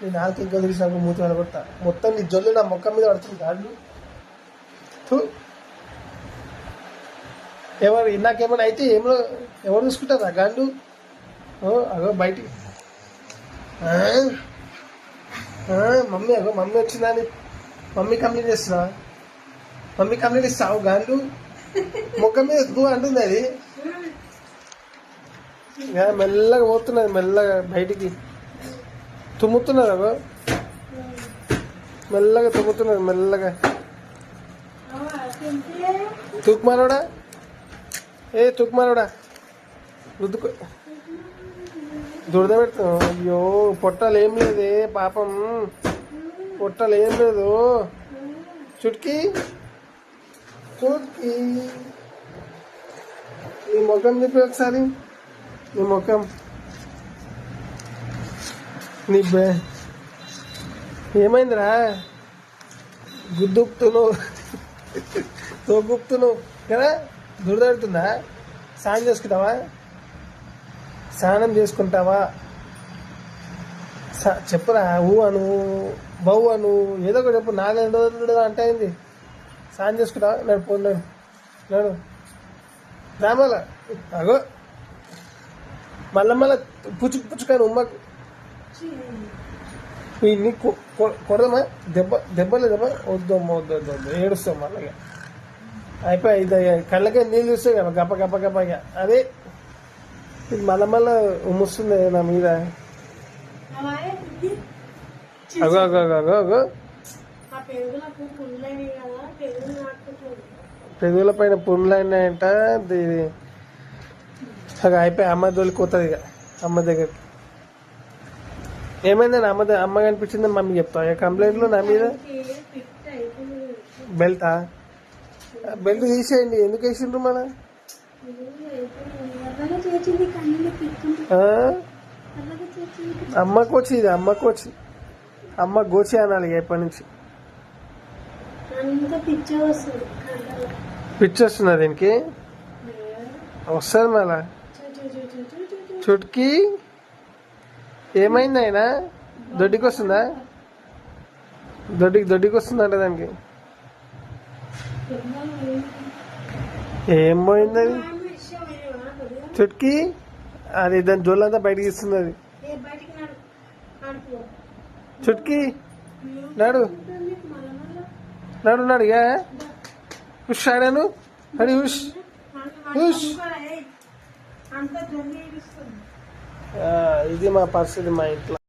నేను నాలుగు ఇంకా తీసినాక మూతి పడగొడతా మొత్తం నీ జొల్లు నా మొక్క మీద పడుతుంది థు. ఎవరు నాకేమైనా అయితే ఏమో ఎవరు చూసుకుంటారు ఆ గాండు అగో బయటికి. మమ్మీ అగో మమ్మీ వచ్చిందని మమ్మీ కంప్లీట్ చేస్తున్నా మమ్మీ కంప్లీట్ ఇస్తావు గాండు మొక్క మీద ఎత్తుకో అంటుంది అది. మెల్లగా పోతున్నది మెల్లగా బయటికి. తుమ్ముతున్నారు అగో మెల్లగా తుమ్ముతున్నారు మెల్లగా. తుక్మారోడా ఏ తుక్మారోడా రుద్దుకో. దురద పెడతాం అయ్యో పొట్టలు ఏం లేదే పాపం. పొట్టలు ఏం లేదు. చుట్కి. చుట్కి. ఈ ముఖం చెప్పి ఒకసారి. ఈ ముఖం. నీ బే ఏమైందిరా? గుద్దుపుతున్నావు తోగుపుతున్నావు కదా? దురదడుతుందా? స్నానం చేసుకుంటావా? స్నానం చేసుకుంటావా? స- చెప్పురా ఊ అను బౌ అను ఏదో ఒకటి చెప్పు. నాలుగు రోజులు అంటే అయింది. స్నానం చేసుకుంటావా? నడు పోను నడు రామాల అగో. మళ్ళా మళ్ళీ పుచ్చుకు పుచ్చుకాను ఉమ్మకు ఇన్ని కొడదమ్మా దెబ్బ దెబ్బలు దెబ్బ? వద్దు అమ్మ వద్దు వద్దు ఏడుస్తాం ఇక. అయిపోయి ఇది కళ్ళకే నీళ్ళు చూస్తే కదా గప్ప గప్ప గప్ప ఇక అదే ఇది మళ్ళా మళ్ళా ఉమ్ముస్తుంది నా మీద. అగో అగో అగో అగో అగో. పెదవుల పైన పుండ్లు అయినాయంట ఇది అగ అయిపోయి అమ్మ దొలిపోతుంది ఇక అమ్మ దగ్గరికి. ఏమైందని అమ్మ అమ్మ కనిపించిందని మమ్మీ చెప్తా. ఇక కంప్లైంట్లు నా మీద బెల్టా బెల్ట్ తీసేయండి. ఎందుకు వేసిండ్రు మన అలాగే చేసింది కన్నులు పిక్కుంది ఆ? అలాగే చేసింది అమ్మ కోచి ఇది అమ్మ కోచి. అమ్మ గోచి అనాలి ఇక ఇప్పటి నుంచి. పిచ్చ వస్తుంది వస్తున్నది దీనికి? వస్తుంది మళ్ళా. చుట్కి? ఏమైంది ఆయన దొడ్డికి వస్తుందా దొడ్డికి దొడ్డికి వస్తుందంట దానికి. ఏం పోయింది అది ఆమె చుట్కి? అది దాని జోళ్ళంతా బయటకి ఇస్తుంది అది ఏ నడు చుట్కి? నాడు. నాడు నాడు ఇక హుష్ ఆడాను. అడి హుష్ ఉష్. ఇది మా పరిస్థితి మా ఇంట్లో